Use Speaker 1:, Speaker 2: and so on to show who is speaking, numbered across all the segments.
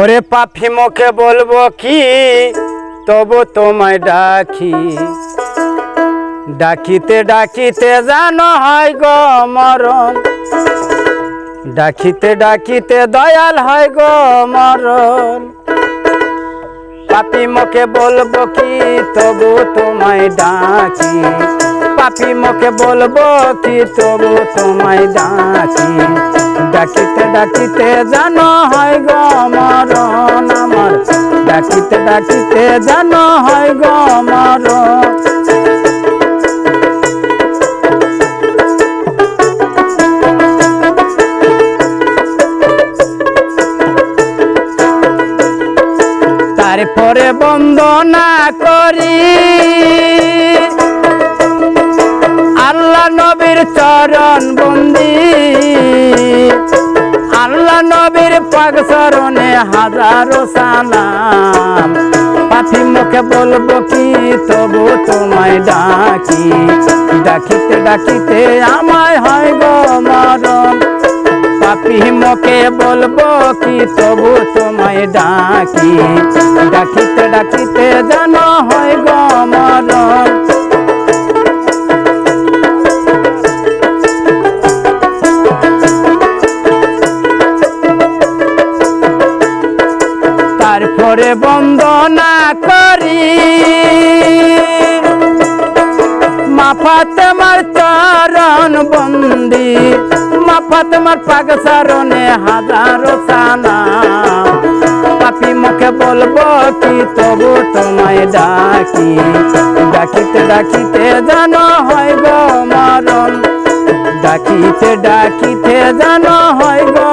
Speaker 1: ওরে পাফি মুখে বলব কি? তবু তোমায় ডাকি। ডাকিতে ডাকিতে জানো হয় গো মরণ। ডাকিতে ডাকিতে দয়াল হয় গো মরণ। পাপি মুখে বলব কি? তবু তোমায় ডাকি। পাপি মুখে বলব কি তবু তোমায় ডাকি? ডাকিতে ডাকিতে জানো হয় গো আমার। ডাকিতে ডাকিতে জানো হয় গো মরণ। তারপরে বন্দনা করি। আল্লাহ নবীর চরণ বন্দি। আল্লাহ নবীর পাক চরণে হাজারো সালাম। পাখি মুখে বলব কি, তবু তোমায় ডাকি। ডাকিতে ডাকিতে আমায় হয় গো মরণ। পাপি মুখে বলব কি, তবু তোমায় ডাকি। ডাকিতে ডাকিতে জানো হয় গো তারপরে বন্দনা করি। মাফাত আমার চরণ বন্দি, মাফাত আমার পাগ সারণে হাজারো সানা পাপি মুখে বলব কি, তবু তোমায় ডাকি। ডাকিতে ডাকিতে জানো হয় গো মরণ, ডাকিতে ডাকিতে জানো হয় গো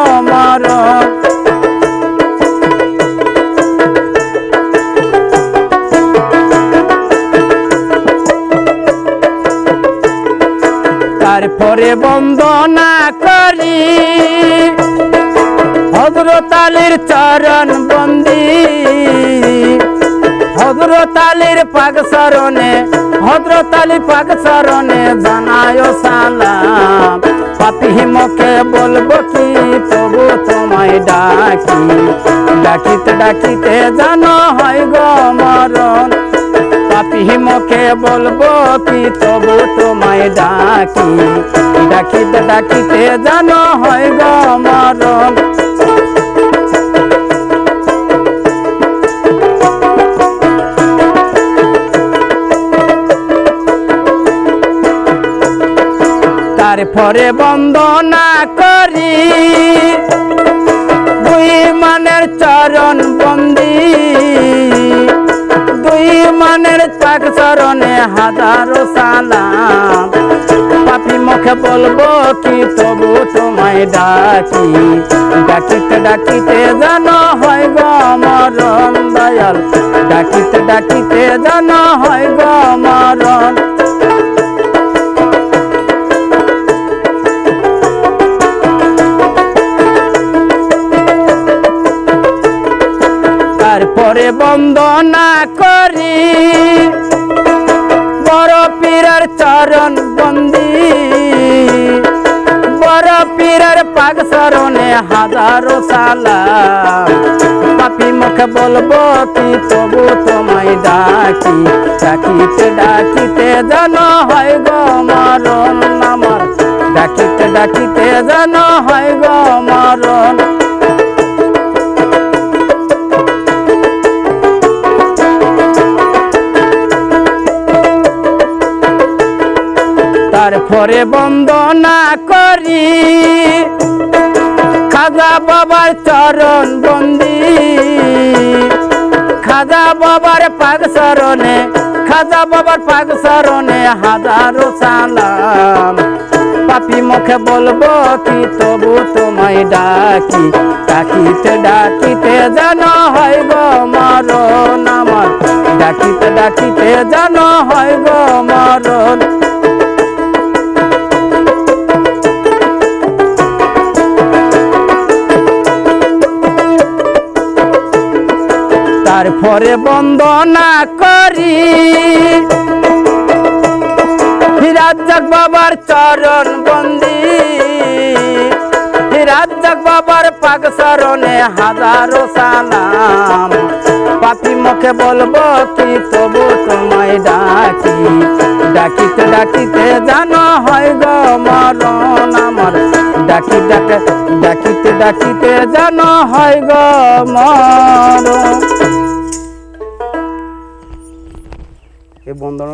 Speaker 1: তারপরে বন্দনা করি। হজরত আলীর চরণ বন্দি। হজরত আলীর পাক সরণে হজরত আলী পাক সরণে জানায় সালাম। পাপি মুখে বলব কি তবু তোমায় ডাকি। ডাকিতে ডাকিতে জানো হয় গো মরণ মুখে বলব কি তবু তোমায় ডাকি? ডাকিতে ডাকিতে জানো হয় গো তারপরে বন্দনা করি। দুই মানের চরণ মানের চরণে হাজারো সালাম। পাপি মুখে বলব কি তবু তোমায় ডাকি। ডাকিতে ডাকিতে জানো হয় গো মরণ দয়াল। ডাকিতে ডাকিতে জানো হয় গো মরণ। তারপরে বন্দনা করি। বড় পীরের চরণ বন্দি। বড় পীরের পাগ সরণে হাজারো সালাম পাপি মুখে বলব কি, তবু তোমায় ডাকি, ডাকিতে ডাকিতে যেন হয় গো মরণ আমার। ডাকিতে ডাকিতে যেন হয় গো তারপরে বন্দনা করি। খাজা বাবার চরণ বন্দি। খাজা বাবার পাগ সরণে খাজা বাবার পাগ সরণে হাজারো সালাম। পাপি মুখে বলব কি তবু তোমায় ডাকি, ডাকিতে ডাকিতে যেন হয় গো মরণ আমার। ডাকিতে ডাকিতে যেন হয় গো মরণ তারপরে বন্দনা করি। রাজ্জাক বাবার চরণ বন্দি। রাজ্জাক বাবার পাক সরণে হাজারো সালাম। পাপি মুখে বলব কি তবু তোমায় ডাকি। ডাকিতে ডাকিতে জানো হয় গো মরণ আমার ডাকি ডাকে ডাকিতে ডাকিতে যেন হয় গো মরণ। এই বন্দনা